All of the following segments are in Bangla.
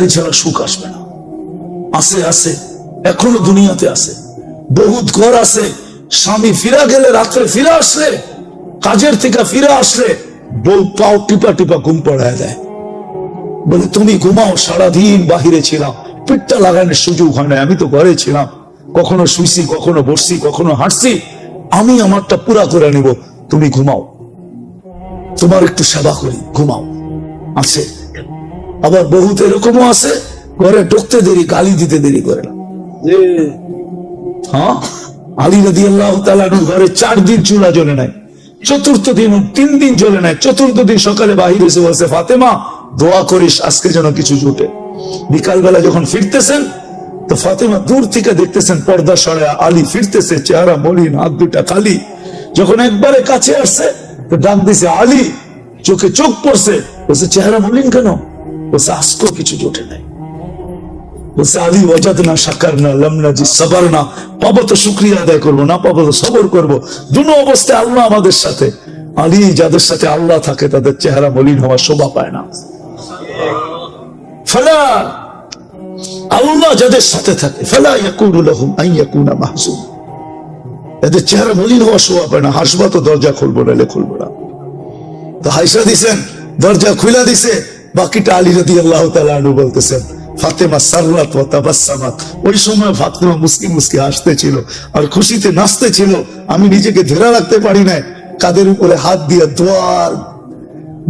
দিনদারি ছাড়া সুখ আসবে না। আছে আছে, এখনও দুনিয়াতে আছে। বহুত ঘর আছে, স্বামী ফিরা গেলে রাত্রে ফিরে আসলে, কাজের থেকে ফিরে আসলে, বউ পাও টিপা টিপা ঘুম পড়ায় দেয়। বলে, তুমি ঘুমাও, সারাদিন বাহিরে ছিলাম, পিঠটা লাগানোর সুযোগ হয় না আমি তো ঘরে ছিলাম। কখনো শুইছি, কখনো বসছি, কখনো হাঁটছি, আমি আমারটা পুরা করে নিব, তুমি ঘুমাও। তোমার একটু সেবা করি, ঘুমাও। আছে আবার বহুত এরকমও আছে ঘরে ঢুকতে দেরি গালি দিতে দেরি করে না। হ্যাঁ? আলী আল্লাহ ঘরে চার দিন চুলা জ্বলে নাই চতুর্থ দিন তিন দিন জ্বলে নাই চতুর্থ দিন সকালে বাহির এসে বলছে ফাতেমা দোয়া করিস আজকে যেন কিছু জুটে। বিকালবেলা যখন ফিরতেছেন তো ফাতেমা দূর থেকে দেখতেছেন পর্দা সরে আলী ফিরতেছে চেহারা মলিন হাত দুটা খালি। যখন একবারে কাছে আসছে তো ডাক দিছে আলী চোখে চোখ পড়ছে। বলছে চেহারা মলিন কেন? কিছু জোটে নাই চেহারা মলিন হওয়া শোভা পায় না হাসবা তো দরজা খুলবো না খুলবো না তো হাইসা দিছেন দরজা খুলে দিছে বাকিটা আলী রদি আল্লাহ তালু বলতেছেন, ফাতেমা সাররাত ওয়া তাবাসসামাত ওই সময় ফাতেমা মুসকি মুসকি হাসতেছিল আর খুশিতে নাচতেছিল। আমি নিজেকে ধরে রাখতে পারি না কাদের উপরে হাত দিয়ে দোয়ার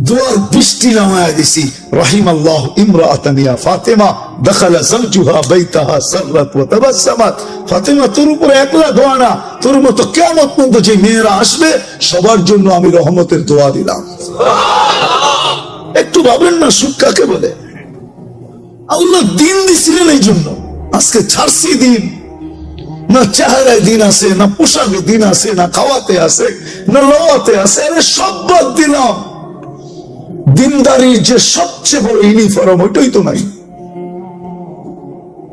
দোয়ার বৃষ্টি নামায়া দিছি। রহিম আল্লাহ ইমরাতানিয়া ফাতেমা, দখালা জাওজুহা বাইতাহা সাররাত ওয়া তাবাসসামাত ফাতেমা, তোর উপরে একলা দোয়া না। তোর মতো কিয়ামত পর্যন্ত যে মেয়েরা আসবে, সবার জন্য আমি রহমতের দোয়া দিলাম। একটু ভাবেন না, সুখ কাকে বলে? আল্লাহ দিন দিছিলেন এই জন্য। আজকে ছাড়ছি দিন, না চেহারায় দিন আছে, না পোশাকে দিন আছে, না খাওয়াতে আছে, না লওয়াতে আছে, আরে সব বাদ দিলাম। দিনদারির যে সবচেয়ে বড় ইউনিফর্ম ওইটাই তো নাই।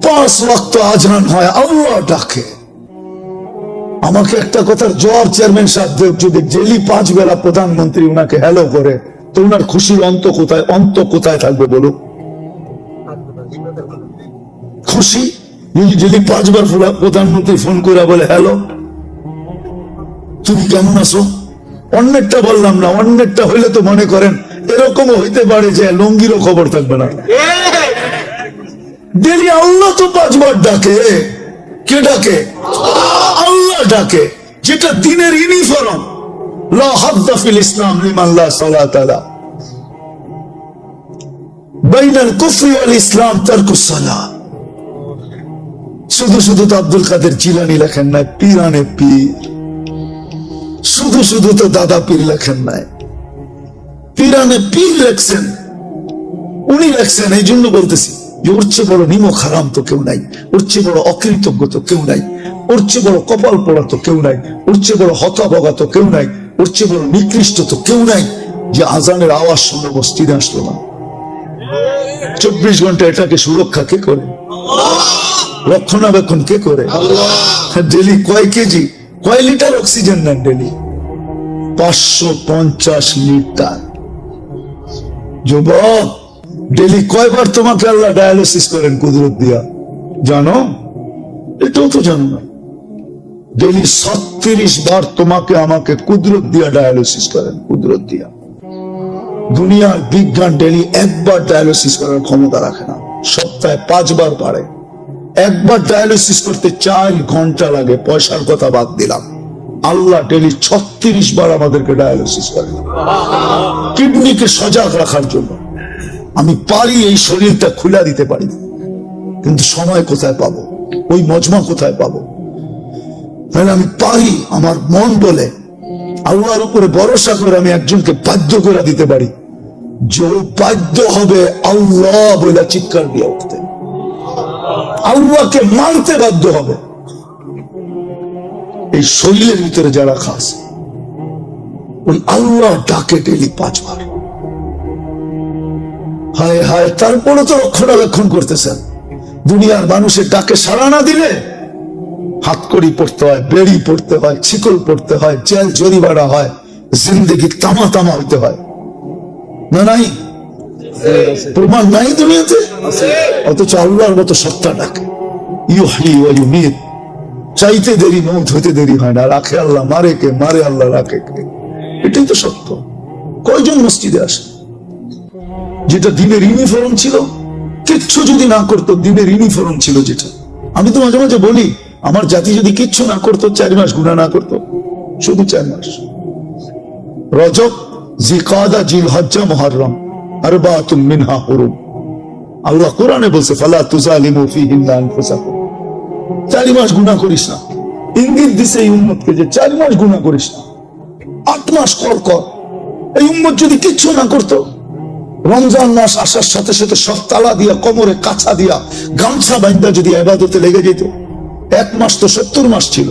পাঁচ রক্ত আজরান হয়, আল্লাহ ডাকে। আমাকে একটা কথার জবাব চেয়ারম্যান সাহেব যদি ডেলি পাঁচ বেলা প্রধানমন্ত্রী ওনাকে হ্যালো করে তো ওনার খুশির অন্ত কোথায় অন্ত কোথায় থাকবে বলুন খুশি? যদি পাঁচবার প্রধানমন্ত্রী ফোন করে বলে, হ্যালো, তুমি কেমন আছো? অন্যেরটা বললাম না, অন্যেরটা হইলে তো মনে করেন এরকমও হইতে পারে যে লঙ্গিরও খবর থাকবে না। ডেলি আল্লাহ তো পাঁচবার ডাকে। কে ডাকে? আল্লাহ ডাকে, যেটা দিনের ইউনিফর্ম। শুধু শুধু তো আব্দুল কাদের জিলানি লেখেন নাই, পীরানে পীর। শুধু শুধু তো দাদা পীর লেখেন নাই। পীরানে পীর লেখছেন, উনি লেখছেন, এই জন্য বলতেছি, যে ওর চেয়ে বড় নিমক হারাম তো কেউ নাই, ওর চেয়ে বড় অকৃতজ্ঞ তো কেউ নাই, ওর চেয়ে বড় কপাল পড়া তো কেউ নাই, ওর চেয়ে বড় হতাবগা তো কেউ নাই ওর চেয়ে বড় নিকৃষ্ট তো কেউ নাই যে আজানের আওয়াজ শুনে মসজিদে আসলো না। চব্বিশ ঘণ্টা এটাকে সুরক্ষা কে করে? রক্ষণাবেক্ষণ কে করে? ডেলি কয় কেজি? কয় লিটার অক্সিজেন নেন ডেলি? পাঁচশো পঞ্চাশ লিটার। যুবক, ডেলি কয়বার তোমাকে আল্লাহ ডায়ালিসিস করেন কুদরত দিয়া? জানো? এটাও তো জানো না। ডেলি ছত্রিশ বার তোমাকে আমাকে কুদরত দিয়া ডায়ালিসিস করেন, কুদরত দিয়া। দুনিয়ার বিজ্ঞান ডেলি একবার ডায়ালিসিস করার ক্ষমতা রাখে না। সপ্তাহে পাঁচবার পারে। একবার ডায়ালিসিস করতে চার ঘণ্টা লাগে, পয়সার কথা বাদ দিলাম। আল্লাহ ডেলি ছত্রিশ বার আমাদেরকে ডায়ালিসিস করে কিডনিকে সজাগ রাখার জন্য। আমি পারি এই শরীরটা খুলে দিতে পারি। কিন্তু সময় কোথায় পাবো? ওই মজমা কোথায় পাবো? তাহলে আমি পারি আমার মন বলে। আল্লাহর উপরে ভরসা করে আমি একজনকে বাধ্য করে দিতে পারি। যে বাধ্য হবে আল্লাহ বলে চিৎকার দিয়ে উঠতে। আল্লাহকে মানতে বাধ্য হবে। এই শরীরের ভিতরে যারা খাস, ওই আল্লাহ ডাকে ডেলি পাঁচবার। হায় হায় তারপরে তো রক্ষণাবেক্ষণ করতেছেন। দুনিয়ার মানুষের ডাকে সাড়া না দিলে হাতকড়ি পড়তে হয়, বেড়ি পড়তে হয়, ছিকল পড়তে হয় জেল জরিমানা হয়, জিন্দগি তামা তামা হইতে হয়। না নাই? প্রমাণ নাই দুনিয়াতে? অথচ আল্লাহর মতো সত্তা ডাকে। ইউহি ওয়া ইউমিত। চাইতে দেরি মৌত হইতে দেরি হয় না। রাখে আল্লাহ, মারে কে? মারে আল্লাহ, রাখে কে? এটাই তো সত্য। কয়জন মসজিদে আসে? যেটা দিনের ইউনিফর্ম ছিল, কিচ্ছু যদি না করতো, দিনের ইউনিফর্ম ছিল যেটা। আমি তো মাঝে মাঝে বলি আমার জাতি যদি কিচ্ছু না করতো, চার মাস গুণা না করতো। শুধু চার মাস। রজব, জিকাদা জিল হজ্জা মহরম আরবাতুম মিনহা হুরুম। আল্লাহ কোরআনে বলছে, ফালা মাস গুণা করিস না। ইঙ্গিত দিছে এই যে চারি মাস গুণা করিস না। আট মাস কর কর। এই উম্মত যদি কিচ্ছু না করতো, রমজান মাস আসার সাথে সাথে সব তালা দিয়া, কোমরে কাছা দিয়া, গামছা বাইন্দা যদি আবাদতে লেগে যেত এক মাস তো সত্তর মাস ছিল।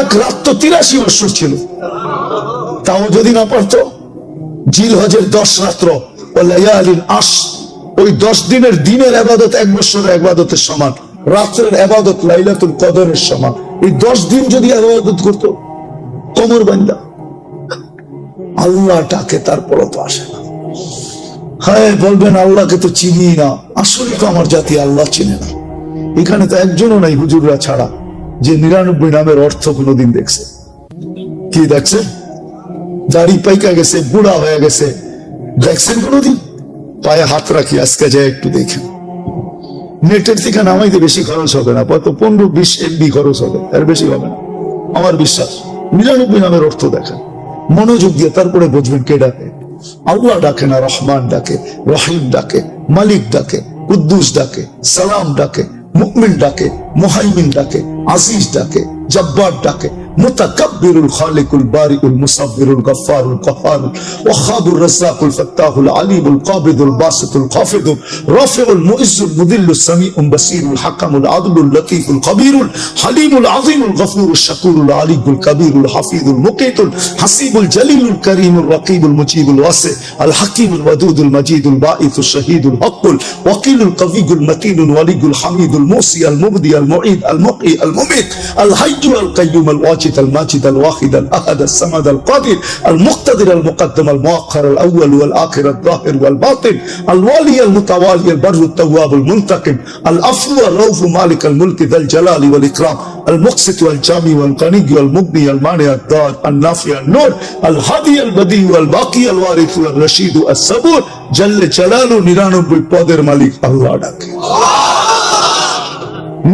এক রাত তো তিরাশি বছর ছিল। তাও যদি না পারতো জিল হজের দশ রাত্র আস ওই দশ দিনের দিনের আবাদত এক বছরের আবাদতের সমান, রাত্রের আবাদত লাইলাতুল কদরের সমান। এই দশ দিন যদি আবাদত করতো, কোমর বান্দা আল্লাহ ডাকে, তারপরও তো আসে না। হ্যাঁ বলবেন আল্লাহকে তো চিনি না। আসলে তো আমার জাতি আল্লাহ চিনে না। এখানে তো একজনও নাই হুজুররা ছাড়া, যে নিরানব্বই নামের অর্থ কোনোদিন দেখছে। কি দেখছে? দাড়ি পাইকা গেছে, বুড়া হয়ে গেছে। দেখছেন কোনোদিন? পায়ে হাত রাখি, আজকে যায় একটু দেখেন নেটের থেকে নামাইতে বেশি খরচ হবে না কত পনেরো বিশ এমবি খরচ হবে এর বেশি হবে না। আমার বিশ্বাস, নিরানব্বই নামের অর্থ দেখেন। মনোযোগ দিয়ে তারপরে বুঝবেন কে ডাকে। আল্লাহ ডাকে না, রহমান ডাকে, রহিম ডাকে, মালিক ডাকে, কুদ্দুস ডাকে, সালাম ডাকে মুকমিন ডাকে মোহাইমিন ডাকে আজিজ ডাকে জব্বার ডাকে। متكبر الخالق البارئ المصبر الغفار القهار وخاب الرزاق الفتاح العليم القابض الباسط الخافض رافع المؤز المذل السميع البصير الحكم العدل اللطيف الخبير الحليم العظيم الغفور الشكور العلي الكبير الحفيظ المقيت الحسيب الجليل الكريم الرقيب المجيب الواسع الحكيم الودود المجيد الباعث الشهيد الحق الوكيل القوي المتين الولي الحميد الموصي المبدي المعيد المحيي المميت الحي القيوم الواجد الماجد الواحد الاحد الصمد القادر المقتدر المقدم المؤخر الاول والاخر الظاهر والباطن الوالي المتوالي البر التواب المنتقم العفو الرؤوف مالك الملك ذا الجلال والاكرام المقسط والجامي والغني والمغني المانع الدار النافع النور الهادي البديع والباقي الوارث والرشيد الصبور جل جلاله নিরানব্বই পদের মালিক আল্লাহ ডাকে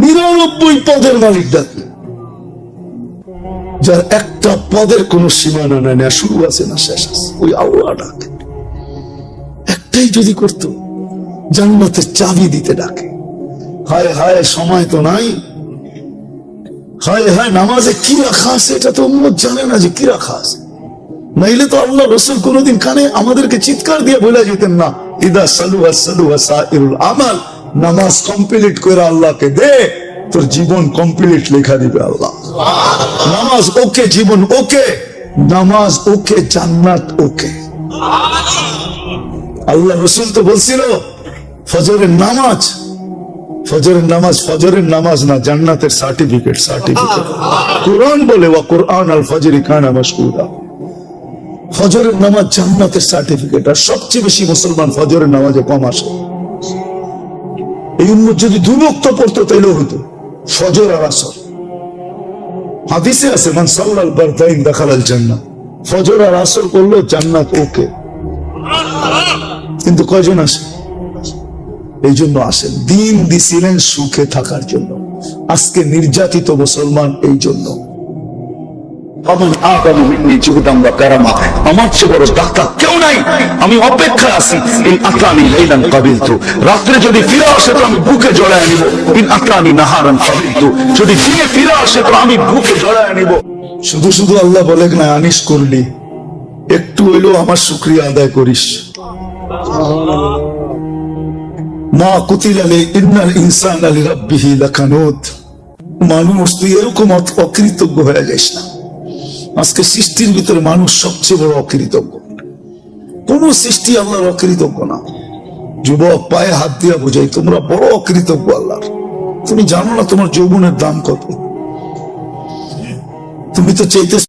নিরানব্বই পদের মালিক ডাকে যার একটা পদের কোন সীমানা নাই, না, শুরু আছে না শেষ আছে। ওই আল্লাহ ডাকে। একটাই যদি করত জান্নাতের চাবি দিতে ডাকে। হায় হায়, সময় তো নাই। হায় হায়, নামাজে কি রাখা আছে, এটা তো উম্মত জানে না যে কি রাখা আছে। নাইলে তো আল্লাহ রসুল কোনোদিন কানে আমাদেরকে চিৎকার দিয়ে বলে যেতেন না, ইদা সালু সালু সাইরুল আমাল নামাজ কমপ্লিট করে আল্লাহকে দে। তোর জীবন কমপ্লিট লেখা দিবে আল্লাহ। নামাজ ওকে, জীবন ওকে, নামাজ ওকে, জান্নাত ওকে। আল্লাহ রসুল তো বলছিল, ফজরের নামাজ ফজরের নামাজ ফজরের নামাজ না, জান্নাতের সার্টিফিকেট সার্টিফিকেট কোরআন বলে, ওয়া কোরআন আল ফজরি কানা মাশকুরা। ফজরের নামাজ জান্নাতের সার্টিফিকেট আর সবচেয়ে বেশি মুসলমান ফজরের নামাজে কম আসে। এই উন্মত যদি দুভক্ত পড়তো, তাইলেও হতো। ফজর আর আসর। হাদিসে আছে, মান সাল্লাল বারদাইন দেখালাল জান্নাত ফজর আর আসর করল জান্নাত ওকে। কিন্তু কয়জন আসে? এই জন্য আসেন। দিন দিছিলেন সুখে থাকার জন্য। আজকে নির্যাতিত মুসলমান এই জন্য। আমি অপেক্ষা আছি। রাত্রে যদি ফিরে আসে তো আমি বুকে জড়ায় নিব। ইন নাহারান যদি ফিরে আসে তো আমি বুকে জড়ায় নিব। শুধু শুধু আল্লাহ বলে না, আনিস করলি। একটু হইলেও আমার শুক্রিয়া আদায় করিস। মা কুতিল আলী, ইন্নাল ইনসান আলী রাব্বিহি লাকানুত। মানুষ, তুই এরকম অকৃতজ্ঞ হয়ে যাইস না। আজকে সৃষ্টির ভিতরে মানুষ সবচেয়ে বড় অকৃতজ্ঞ। কোন সৃষ্টি আল্লাহর অকৃতজ্ঞ না। যুবক পায়ে হাত দিয়া বোঝাই, তোমরা বড় অকৃতজ্ঞ আল্লাহর। তুমি জানো না তোমার যৌবনের দাম কত? তুমি তো চাইতেছ